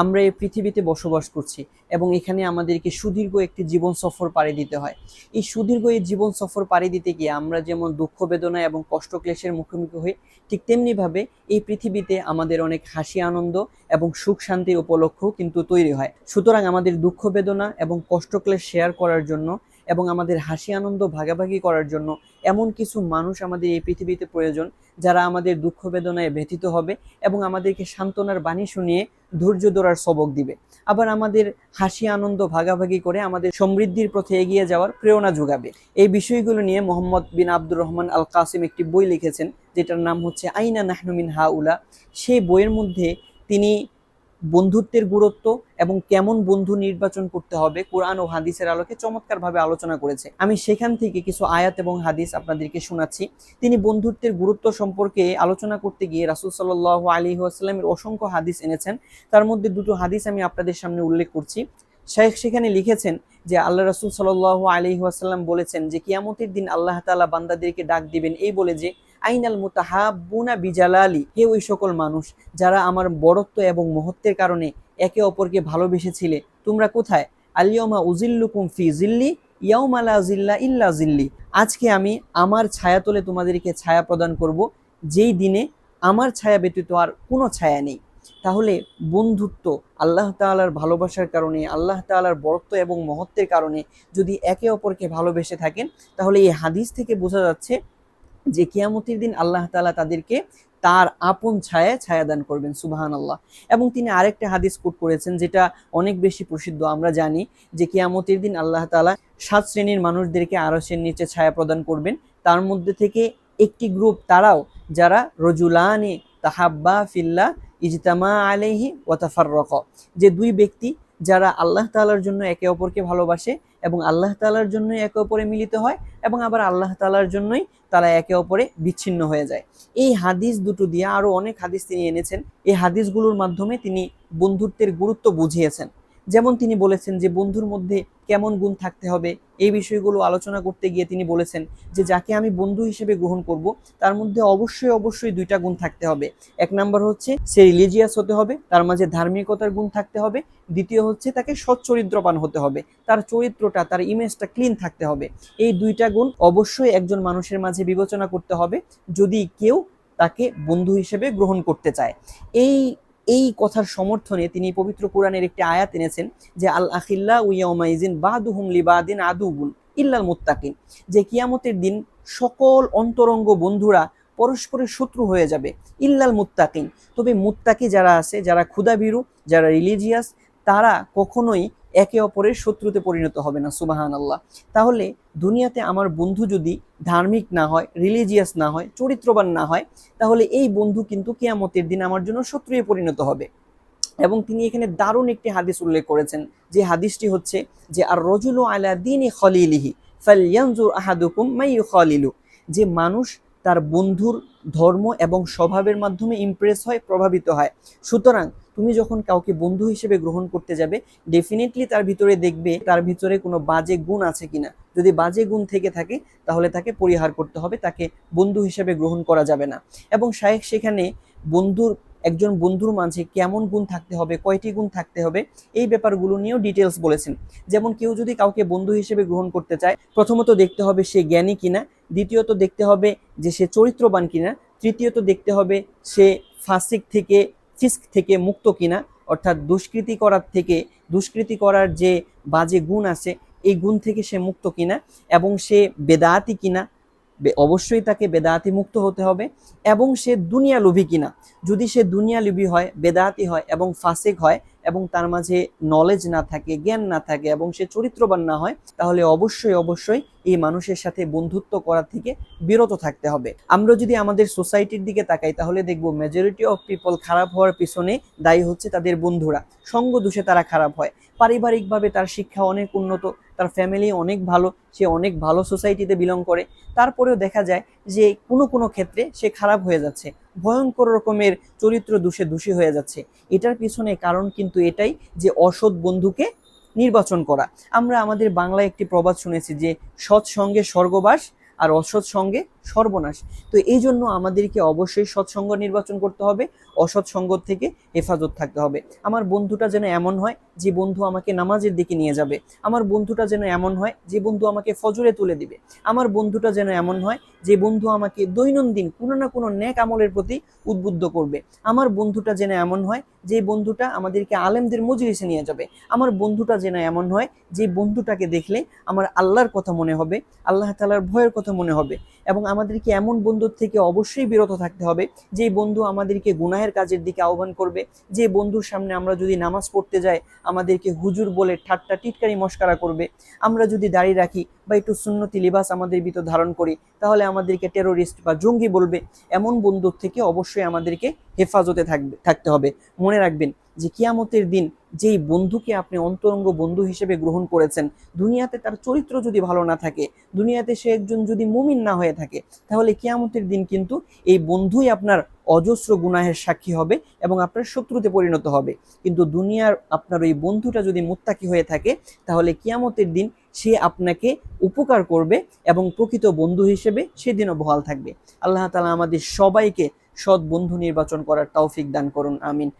আমরা এই পৃথিবীতে বসবাস করছি এবং এখানে আমাদেরকে সুদীর্ঘ একটি জীবন সফর পাড়ি দিতে হয়। এই সুদীর্ঘ এই জীবন সফর পাড়ি দিতে গিয়ে আমরা যেমন দুঃখ, বেদনা এবং কষ্ট, ক্লেশের মুখোমুখি হই, ঠিক তেমনিভাবে এই পৃথিবীতে আমাদের অনেক হাসি, আনন্দ এবং সুখ, শান্তির উপলক্ষও কিন্তু তৈরি হয়। সুতরাং আমাদের দুঃখ, বেদনা এবং কষ্ট, ক্লেশ শেয়ার করার জন্য এবং আমাদের হাসি আনন্দ ভাগাভাগি করার জন্য এমন কিছু মানুষ আমাদের এই পৃথিবীতে প্রয়োজন, যারা আমাদের দুঃখ বেদনায় ব্যথিত হবে এবং আমাদেরকে সান্ত্বনার বাণী শুনিয়ে ধৈর্য ধরার সবক দিবে। আবার আমাদের হাসি আনন্দ ভাগাভাগি করে আমাদের সমৃদ্ধির পথে এগিয়ে যাওয়ার প্রেরণা যোগাবে। এই বিষয়গুলো নিয়ে মোহাম্মদ বিন আব্দুর রহমান আল কাসিম একটি বই লিখেছেন, যেটার নাম হচ্ছে আইনা নাহনুমিন হাউলা সেই বইয়ের মধ্যে তিনি বন্ধুত্বের গুরুত্ব এবং কেমন বন্ধু নির্বাচন করতে হবে কোরআন ও হাদিসের আলোকে চমৎকারভাবে আলোচনা করেছে। আমি সেখান থেকে কিছু আয়াত এবং হাদিস আপনাদেরকে শোনাচ্ছি। তিনি বন্ধুত্বের গুরুত্ব সম্পর্কে আলোচনা করতে গিয়ে রাসুল সাল্লাহ আলী আসলামের অসংখ্য হাদিস এনেছেন। তার মধ্যে দুটো হাদিস আমি আপনাদের সামনে উল্লেখ করছি। শেখ সেখানে লিখেছেন যে, আল্লাহ রাসুল সাল্লাহ আলী আসাল্লাম বলেছেন যে, কিয়ামতের দিন আল্লাহ তালা বান্দাদেরকে ডাক দিবেন। এই বলে যে আইনাল মুতাহাবুনা বিজালালি। হে ওই সকল মানুষ, যারা আমার বড়ত্ব এবং মহত্বের কারণে একে অপরকে ভালোবেসেছিলে, তোমরা কোথায়? আলিয়মা উজিল্লুকুম ফি জিল্লি ইয়াউমালা জিল্লা ইল্লা জিল্লি আজকে আমি আমার ছায়া তোলে তোমাদেরকে ছায়া প্রদান করব, যেই দিনে আমার ছায়া ব্যতীত আর কোনো ছায়া নেই। তাহলে বন্ধুত্ব আল্লাহ তাআলার ভালোবাসার কারণে, আল্লাহ তাআলার বরত্ব এবং মহত্বের কারণে যদি একে অপরকে ভালোবেসে থাকেন, তাহলে এই হাদিস থেকে বোঝা যাচ্ছে যে কিয়ামতের দিন আল্লাহ তালা তাদেরকে তার আপন ছায়া ছায়াদান করবেন সুবাহান আল্লাহ এবং তিনি আরেকটা হাদিস কোট করেছেন যেটা অনেক বেশি প্রসিদ্ধ, আমরা জানি যে কিয়ামতের দিন আল্লাহ তালা সাত শ্রেণির মানুষদেরকে আরসের নিচে ছায়া প্রদান করবেন। তার মধ্যে থেকে একটি গ্রুপ তারাও যারা রজুলানে তাহাব্বা ফিল্লা ইজতামা আলাইহি ওয়াতাফাররক যে দুই ব্যক্তি যারা আল্লাহ তাআলার জন্য একে অপরকে ভালোবাসে এবং আল্লাহ তাআলার জন্যই একে অপরে মিলিত হয় এবং আবার আল্লাহ তালার জন্যই তারা একে অপরে বিচ্ছিন্ন হয়ে যায়। এই হাদিস দুটো দিয়ে আরও অনেক হাদিস তিনি এনেছেন। এই হাদিসগুলোর মাধ্যমে তিনি বন্ধুত্বের গুরুত্ব বুঝিয়েছেন। যেমন তিনি বলেছেন যে বন্ধুর মধ্যে কেমন গুণ থাকতে হবে, এই বিষয়গুলো আলোচনা করতে গিয়ে তিনি বলেছেন যে যাকে আমি বন্ধু হিসেবে গ্রহণ করব, তার মধ্যে অবশ্যই অবশ্যই দুইটা গুণ থাকতে হবে। এক নাম্বার হচ্ছে সে রিলিজিয়াস হতে হবে, তার মাঝে ধার্মিকতার গুণ থাকতে হবে। দ্বিতীয় হচ্ছে তাকে সচ্চরিত্রবান হতে হবে, তার চরিত্রটা, তার ইমেজটা ক্লিন থাকতে হবে। এই দুইটা গুণ অবশ্যই একজন মানুষের মাঝে বিবেচনা করতে হবে, যদি কেউ তাকে বন্ধু হিসেবে গ্রহণ করতে চায়। এই এই কথার সমর্থনে তিনি পবিত্র কোরআনের একটি আয়াত এনেছেন যে, আল আখিল্লা উইয়াউমাইজিন বাদুহুম লিবাদিন আদুবুন ইল্লাল মুত্তাকিন যে কিয়ামতের দিন সকল অন্তরঙ্গ বন্ধুরা পরস্পরের শত্রু হয়ে যাবে। ইল্লাল মুত্তাকিন। তবে মুত্তাকি যারা আছে, যারা ক্ষুদাভীরু যারা রিলিজিয়াস, তারা কখনোই একে অপরের শত্রুতে পরিণত হবে না সুবাহান আল্লাহ তাহলে দুনিয়াতে আমার বন্ধু যদি ধার্মিক না হয় রিলিজিয়াস না হয়, চরিত্রবান না হয়, তাহলে এই বন্ধু কিন্তু কেয়ামতের দিন আমার জন্য শত্রুয়ে পরিণত হবে। এবং তিনি এখানে দারুণ একটি হাদিস উল্লেখ করেছেন, যে হাদিসটি হচ্ছে যে আর রজুলু আলা দিনী খলিলিহি ফালিয়ানজুর আহাদুকুম মাইয়ু খলিলু যে মানুষ তার বন্ধুর ধর্ম এবং স্বভাবের মাধ্যমে ইমপ্রেস হয়, প্রভাবিত হয়। সুতরাং তুমি যখন কাউকে বন্ধু হিসেবে গ্রহণ করতে যাবে ডেফিনেটলি তার ভিতরে দেখবে তার ভিতরে কোনো বাজে গুণ আছে কিনা। যদি বাজে গুণ থেকে থাকে, তাহলে তাকে পরিহার করতে হবে, তাকে বন্ধু হিসেবে গ্রহণ করা যাবে না। এবং শায়েখ সেখানে বন্ধুর, একজন বন্ধুর মাঝে কেমন গুণ থাকতে হবে, কয়টি গুণ থাকতে হবে, এই ব্যাপারগুলো নিয়েও ডিটেলস বলেছেন। যেমন কেউ যদি কাউকে বন্ধু হিসেবে গ্রহণ করতে চায়, প্রথমত দেখতে হবে সে জ্ঞানী কিনা, দ্বিতীয়ত দেখতে হবে যে সে চরিত্রবান কিনা, তৃতীয়ত দেখতে হবে সে ফাসিক থেকে ফিস্ক থেকে মুক্ত কিনা, অর্থাৎ দুষ্কৃতি করার থেকে, দুষ্কৃতি করার যে বাজে গুণ আছে, এই গুণ থেকে সে মুক্ত কিনা এবং সে বেদায়াতি কিনা অবশ্যই তাকে বেদায়াতি মুক্ত হতে হবে এবং সে দুনিয়া লোভী কিনা। যদি সে দুনিয়া লোভী হয় বেদায়াতি হয় এবং ফাসেক হয় এবং তার মাঝে নলেজ না থাকে, জ্ঞান না থাকে এবং সে চরিত্রবান না হয়, তাহলে অবশ্যই অবশ্যই এই মানুষের সাথে বন্ধুত্ব করা থেকে বিরত থাকতে হবে। আমরা যদি আমাদের সোসাইটির দিকে তাকাই, তাহলে দেখব মেজরিটি অফ পিপল খারাপ হওয়ার পিছনে দায়ী হচ্ছে তাদের বন্ধুরা। সঙ্গ দোষে তারা খারাপ হয়। পারিবারিকভাবে তার শিক্ষা অনেক উন্নত তার ফ্যামিলি অনেক ভালো, সে অনেক ভালো সোসাইটিতে বিলং করে। তারপরেও দেখা যায় যে কোনো কোনো ক্ষেত্রে সে খারাপ হয়ে যাচ্ছে, ভয়ঙ্কর রকমের চরিত্র দোষে দোষী হয়ে যাচ্ছে। এটার পিছনে কারণ কিন্তু এটাই যে অসৎ বন্ধুকে নির্বাচন করা। আমরা আমাদের বাংলায় একটি প্রবাদ শুনেছি যে, সৎ সঙ্গে স্বর্গবাস আর অসৎ সঙ্গে সর্বনাশ। তো এই জন্য আমাদেরকে অবশ্যই সৎসঙ্গ নির্বাচন করতে হবে অসৎসঙ্গ থেকে হেফাজত থাকতে হবে। আমার বন্ধুটা যেন এমন হয় যে বন্ধু আমাকে নামাজের দিকে নিয়ে যাবে। আমার বন্ধুটা যেন এমন হয় যে বন্ধু আমাকে ফজরে তুলে দিবে। আমার বন্ধুটা যেন এমন হয় যে বন্ধু আমাকে দৈনন্দিন কোনো না কোনো ন্যাক আমলের প্রতি উদ্বুদ্ধ করবে। আমার বন্ধুটা যেন এমন হয় যে বন্ধুটা আমাদেরকে আলেমদের মজলিসে নিয়ে যাবে। আমার বন্ধুটা যেন এমন হয় যে বন্ধুটাকে দেখলে আমার আল্লাহর কথা মনে হবে, আল্লাহ তালার ভয়ের কথা মনে হবে এবং আমাদেরকে এমন বন্ধুর থেকে অবশ্যই বিরত থাকতে হবে। যে বন্ধু আমাদেরকে গুনাহের কাজের দিকে আহ্বান করবে, যে বন্ধুর সামনে আমরা যদি নামাজ পড়তে যাই, আমাদেরকে হুজুর বলে ঠাট্টা, টিটকারি, মস্কারা করবে। আমরা যদি দাঁড়িয়ে রাখি বা একটু সুন্নতি লিবাস আমাদের ভিতর ধারণ করি, তাহলে আমাদেরকে টেরোরিস্ট বা জঙ্গি বলবে। এমন বন্ধুর থেকে অবশ্যই আমাদেরকে হেফাজতে থাকবে, থাকতে হবে। মনে রাখবেন যে কিয়ামতের দিন যেই বন্ধুকে আপনি অন্তরঙ্গ বন্ধু হিসেবে গ্রহণ করেছেন, দুনিয়াতে তার চরিত্র যদি ভালো না থাকে, দুনিয়াতে সে একজন যদি মুমিন না হয়ে থাকে, তাহলে কিয়ামতের দিন কিন্তু এই বন্ধুই আপনার অজস্র গুনাহের সাক্ষী হবে এবং আপনার শত্রুতে পরিণত হবে। কিন্তু দুনিয়ার আপনার ওই বন্ধুটা যদি মুত্তাকি হয়ে থাকে, তাহলে কিয়ামতের দিন সে আপনাকে উপকার করবে এবং প্রকৃত বন্ধু হিসেবে সেদিনও বহাল থাকবে। আল্লাহ তালা আমাদের সবাইকে সৎ বন্ধু নির্বাচন করার তৌফিক দান করুন, আমিন।